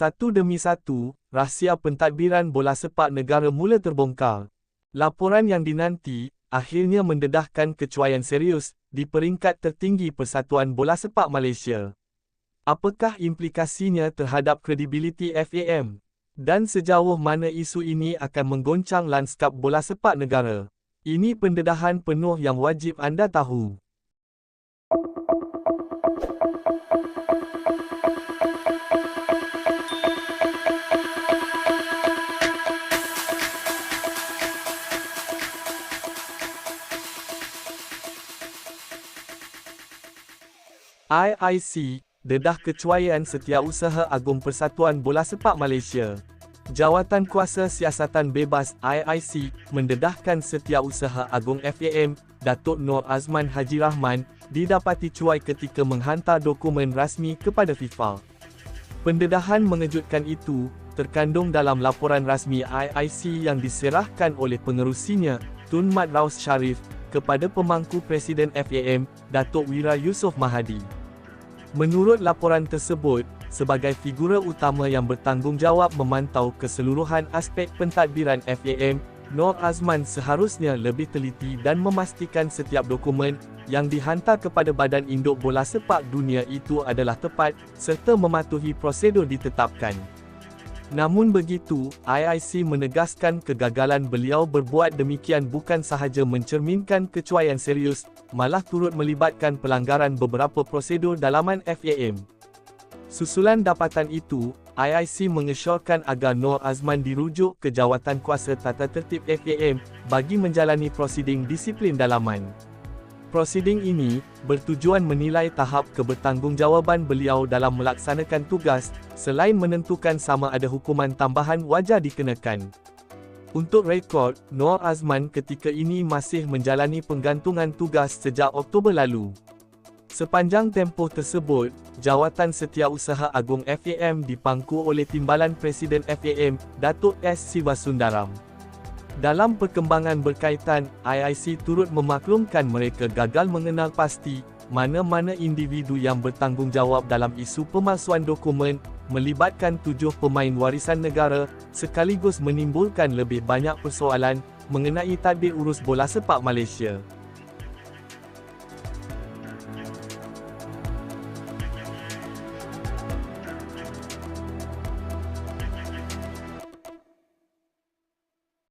Satu demi satu, rahsia pentadbiran bola sepak negara mula terbongkar. Laporan yang dinanti, akhirnya mendedahkan kecuaian serius di peringkat tertinggi Persatuan Bola Sepak Malaysia. Apakah implikasinya terhadap kredibiliti FAM? Dan sejauh mana isu ini akan menggoncang lanskap bola sepak negara? Ini pendedahan penuh yang wajib anda tahu. IIC, dedah kecuaian setiausaha Agung Persatuan Bola Sepak Malaysia. Jawatan Kuasa Siasatan Bebas IIC mendedahkan Setiausaha Agung FAM, Datuk Nur Azman Haji Rahman, didapati cuai ketika menghantar dokumen rasmi kepada FIFA. Pendedahan mengejutkan itu, terkandung dalam laporan rasmi IIC yang diserahkan oleh pengerusinya, Tun Mat Raus Sharif, kepada pemangku Presiden FAM, Datuk Wira Yusof Mahadi. Menurut laporan tersebut, sebagai figura utama yang bertanggungjawab memantau keseluruhan aspek pentadbiran FAM, Nur Azman seharusnya lebih teliti dan memastikan setiap dokumen yang dihantar kepada Badan Induk Bola Sepak Dunia itu adalah tepat serta mematuhi prosedur ditetapkan. Namun begitu, IIC menegaskan kegagalan beliau berbuat demikian bukan sahaja mencerminkan kecuaian serius, malah turut melibatkan pelanggaran beberapa prosedur dalaman FAM. Susulan dapatan itu, IIC mengesyorkan agar Nur Azman dirujuk ke Jawatan Kuasa Tata Tertib FAM bagi menjalani prosiding disiplin dalaman. Prosiding ini bertujuan menilai tahap kebertanggungjawatan beliau dalam melaksanakan tugas, selain menentukan sama ada hukuman tambahan wajar dikenakan. Untuk rekod, Noor Azman ketika ini masih menjalani penggantungan tugas sejak Oktober lalu. Sepanjang tempoh tersebut, Jawatan Setiausaha Agung FAM dipangku oleh Timbalan Presiden FAM, Datuk S. Sivasundaram. Dalam perkembangan berkaitan, IIC turut memaklumkan mereka gagal mengenal pasti mana-mana individu yang bertanggungjawab dalam isu pemalsuan dokumen melibatkan tujuh pemain warisan negara sekaligus menimbulkan lebih banyak persoalan mengenai tadbir urus bola sepak Malaysia.